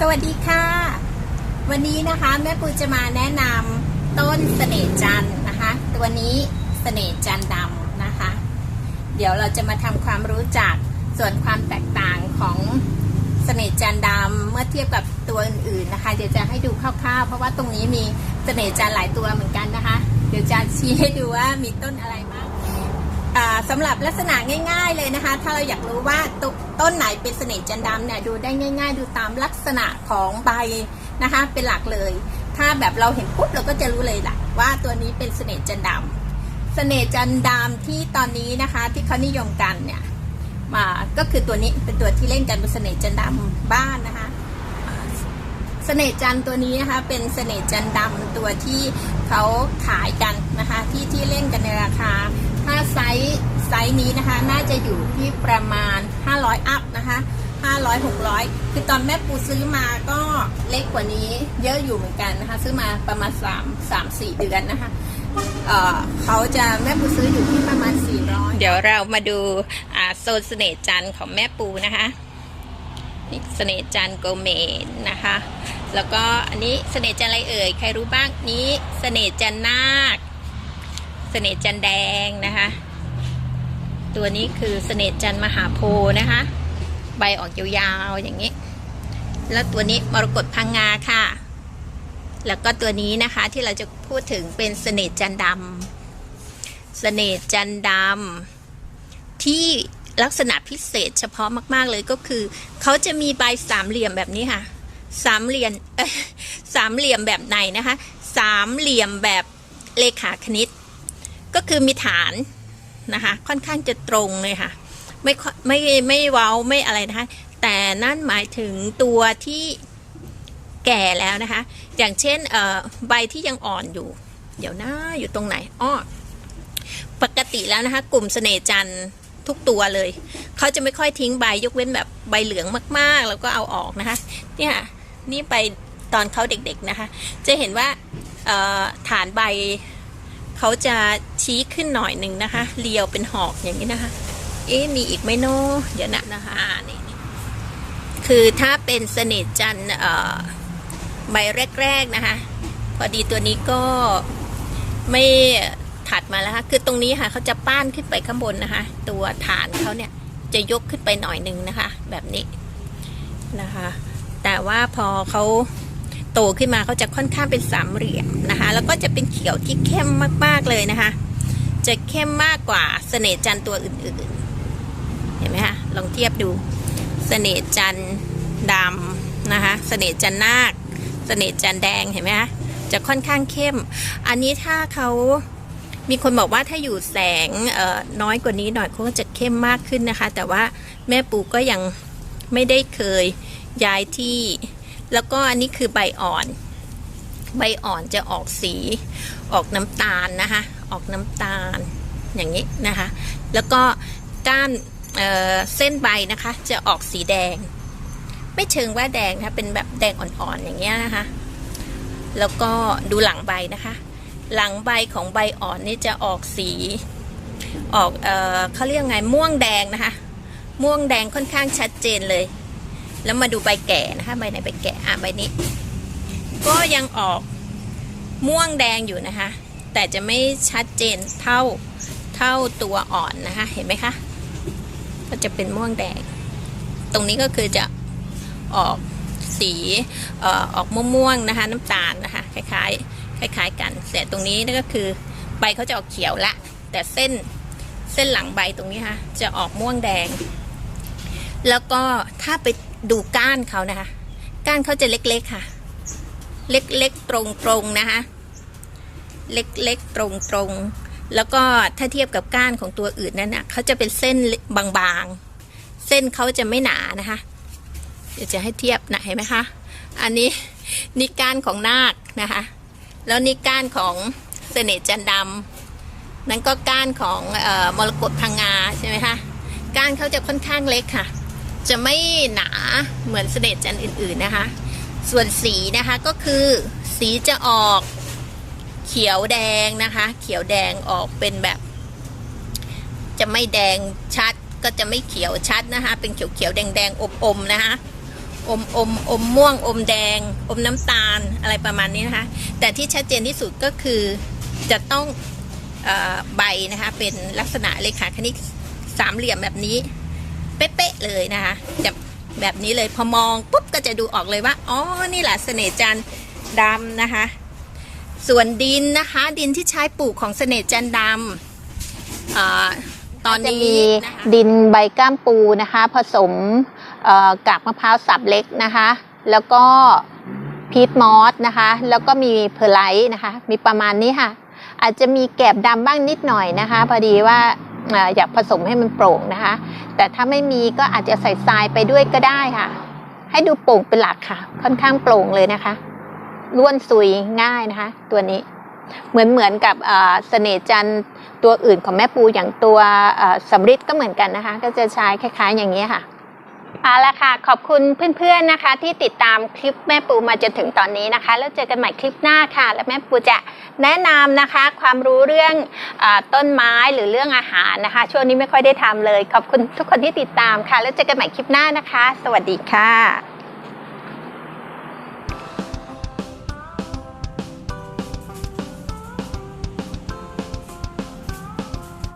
สวัสดีค่ะ วันนี้นะคะแม่ปูจะมาแนะนำต้นเสน่จันนะคะ ตัวนี้เสน่จันดำนะคะ เดี๋ยวเราจะมาทำความรู้จักส่วนความแตกต่างของเสน่จันดำเมื่อเทียบกับตัวอื่นๆนะคะเดี๋ยวจะให้ดูคร่าวๆ เพราะว่าตรงนี้มีเสน่จันหลายตัวเหมือนกันนะคะ เดี๋ยวจะชี้ให้ดูว่ามีต้นอะไรบ้าง สำหรับลักษณะง่ายๆเลยนะคะ ถ้าเราอยากรู้ว่าตต้นไหนเป็นเสน่ห์จันดำเนี่ยดูได้ง่าย ๆ ดูตามลักษณะของใบนะคะ เป็นหลักเลย ถ้าแบบเราเห็นปุ๊บเราก็จะรู้เลยแหละว่าตัวนี้เป็นเสน่ห์จันดำเสน่ห์จันดำที่ตอนนี้นะคะที่เขานิยมกันเนี่ยมาก็คือตัวนี้เป็นตัวที่เล่นกันเป็นเสน่ห์จันดำบ้านนะคะเสน่ห์จันตัวนี้นะคะเป็นเสน่ห์จันทร์ดำตัวที่เขาขายกันนะคะที่ที่เล่นกันในราคา ไซส์ไซส์นี้นะคะ น่าจะอยู่ที่ประมาณ 500 อัพนะคะ500 600 คือตอนแม่ปูซื้อมาก็เล็กกว่านี้เยอะอยู่เหมือนกันนะคะ ซื้อมาประมาณ 3 3 4 เดือนนะคะเเขาจะแม่ปูซื้ออยู่ที่ประมาณ 400 เดี๋ยวเรามาดูโซนเสน่ห์จันทร์ของแม่ปูนะคะนี่เสน่ห์จันทร์โกเมนนะคะ แล้วก็อันนี้เสน่ห์จันทร์อะไรเอ่ย ใครรู้บ้างนี้เสน่ห์จันทร์นาค สน่ห์จันแดงนะคะ ตัวนี้คือเสน่ห์จันมหาโพธิ์นะคะ ใบออกยาวๆอย่างนี้ แล้วตัวนี้มรกตพังงาค่ะ แล้วก็ตัวนี้นะคะที่เราจะพูดถึงเป็นเสน่ห์จันดำเสน่ห์จันดำที่ลักษณะพิเศษเฉพาะมาก ๆเลยก็คือ เขาจะมีใบสามเหลี่ยมแบบนี้ค่ะ สามเหลี่ยมสามเหลี่ยมแบบไหนนะคะ สามเหลี่ยมแบบเลขาคณิต ก็คือมีฐานนะคะ ค่อนข้างจะตรงเลยค่ะ ไม่ไม่ไม่เว้าไม่อะไรนะคะ แต่นั่นหมายถึงตัวที่แก่แล้วนะคะ อย่างเช่นใบที่ยังอ่อนอยู่ เดี๋ยวนะอยู่ตรงไหนอ้อปกติแล้วนะคะ กลุ่มเสน่จันทุกตัวเลย เขาจะไม่ค่อยทิ้งใบยกเว้นแบบใบเหลืองมากๆ แล้วก็เอาออกนะคะ เนี่ยนี่ไปตอนเขาเด็กๆนะคะ จะเห็นว่าฐานใบเขาจะ ชี้ขึ้นหน่อยหนึ่งนะคะ เรียวเป็นหอกอย่างนี้นะคะ เอ๊มีอีกไหมโนอะเดี๋ยวนะนะคะนี่คือถ้าเป็นเสน่จันเอ่อใบแรกๆนะคะ พอดีตัวนี้ก็ไม่ถัดมาแล้วค่ะคือตรงนี้ค่ะเขาจะป้านขึ้นไปข้างบนนะคะ ตัวฐานเขาเนี่ยจะยกขึ้นไปหน่อยหนึ่งนะคะ แบบนี้นะคะ แต่ว่าพอเขาโตขึ้นมาเขาจะค่อนข้างเป็นสามเหลี่ยมนะคะ แล้วก็จะเป็นเขียวที่เข้มมากๆเลยนะคะ จะเข้มมากกว่าเสน่ห์จันทร์ตัวอื่นๆ เห็นไหมคะ ลองเทียบดูเสน่ห์จันทร์ดำนะคะเสน่ห์จันทร์นาคเสน่ห์จันทร์แดงเห็นไหมคะจะค่อนข้างเข้ม อันนี้ถ้าเขามีคนบอกว่าถ้าอยู่แสงน้อยกว่านี้หน่อยเขาก็จะเข้มมากขึ้นนะคะ แต่ว่าแม่ปูก็ยังไม่ได้เคยย้ายที่ แล้วก็อันนี้คือใบอ่อน ใบอ่อนจะออกสีออกน้ำตาลนะคะ ออกน้ำตาลอย่างนี้นะคะ แล้วก็ก้านเเส้นใบนะคะจะออกสีแดง ไม่เชิงว่าแดงนะะเป็นแบบแดงอ่อนๆอย่างเงี้ยนะคะ แล้วก็ดูหลังใบนะคะ หลังใบของใบอ่อนนี่จะออกสีออกเออเขาเรียกไงม่วงแดงนะคะ ม่วงแดงค่อนข้างชัดเจนเลย แล้วมาดูใบแก่นะคะใบไหนใบแก่อะใบนี้ ก็ยังออกม่วงแดงอยู่นะคะ แต่จะไม่ชัดเจนเท่าเท่าตัวอ่อนนะคะ เห็นไหมคะ ก็จะเป็นม่วงแดง ตรงนี้ก็คือจะออกสีเอ่อออกม่วงๆนะคะ น้ำตาลนะคะ คล้ายๆ คล้าย ๆ กันแต่ตรงนี้นั่นก็คือใบเขาจะออกเขียวละ แต่เส้นเส้นหลังใบตรงนี้ค่ะจะออกม่วงแดง แล้วก็ถ้าไปดูก้านเขานะคะ ก้านเขาจะเล็กๆค่ะ เล็กๆตรงๆนะคะ เล็กๆ ตรงๆ แล้วก็ถ้าเทียบกับก้านของตัวอื่นนั้นนะเขาจะเป็นเส้นบางๆ เส้นเขาจะไม่หนานะคะ เดี๋ยวจะให้เทียบนะเห็นไหมคะ อันนี้นี่ก้านของนาคนะคะ แล้วนี่ก้านของเสน่ห์จันทร์ดำนั่นก็ก้านของออมรกตพังงาใช่ไหมคะ ก้านเขาจะค่อนข้างเล็กค่ะ จะไม่หนาเหมือนเสน่ห์จันอื่นๆนะคะ ส่วนสีนะคะก็คือสีจะออก ขียวแดงนะคะ เขียวแดงออกเป็นแบบ จะไม่แดงชัดก็จะไม่เขียวชัดนะคะ เป็นเขียวเขียวแดงแดงๆอมนะคะอมอมอมม่วงอมแดง อมน้ำตาลอะไรประมาณนี้นะคะ แต่ที่ชัดเจนที่สุดก็คือจะต้องอใบนะคะเป็นลักษณะเลขาคณิตสามเหลี่ยมแบบนี้ เป๊ะๆเลยนะคะจะแบบนี้เลยพอมองปุ๊บก็จะดูออกเลยว่า อ๋อ นี่แหละเสน่ห์จันดำนะคะ ส่วนดินนะคะดินที่ใช้ปลูกของเสน่ห์จันดำอตอนนี้มีนะะดินใบก้ามปูนะคะ ผสมกากมะพร้าวสับเล็กนะคะ แล้วก็พีทมอสนะคะ แล้วก็มีเพอร์ไลท์นะคะ มีประมาณนี้ค่ะ อาจจะมีแกบดำบ้างนิดหน่อยนะคะ พอดีว่าอยากผสมให้มันโปร่งนะคะ แต่ถ้าไม่มีก็อาจจะใส่ทรายไปด้วยก็ได้ค่ะ ให้ดูโปร่งเป็นหลักค่ะ ค่อนข้างโปร่งเลยนะคะ ล้วนซุยง่ายนะคะ ตัวนี้เหมือนเหมือนกับเสน่จันตัวอื่นของแม่ปูอย่างตัวสำริดก็เหมือนกันนะคะ ก็จะใช้คล้ายๆอย่างนี้ค่ะเอาละค่ะ ขอบคุณเพื่อนๆนะคะ ที่ติดตามคลิปแม่ปูมาจนถึงตอนนี้นะคะ แล้วเจอกันใหม่คลิปหน้าค่ะ แล้วแม่ปูจะแนะนำนะคะ ความรู้เรื่องอต้นไม้หรือเรื่องอาหารนะคะ ช่วงนี้ไม่ค่อยได้ทำเลย ขอบคุณทุกคนที่ติดตามค่ะ แล้วเจอกันใหม่คลิปหน้านะคะ สวัสดีค่ะ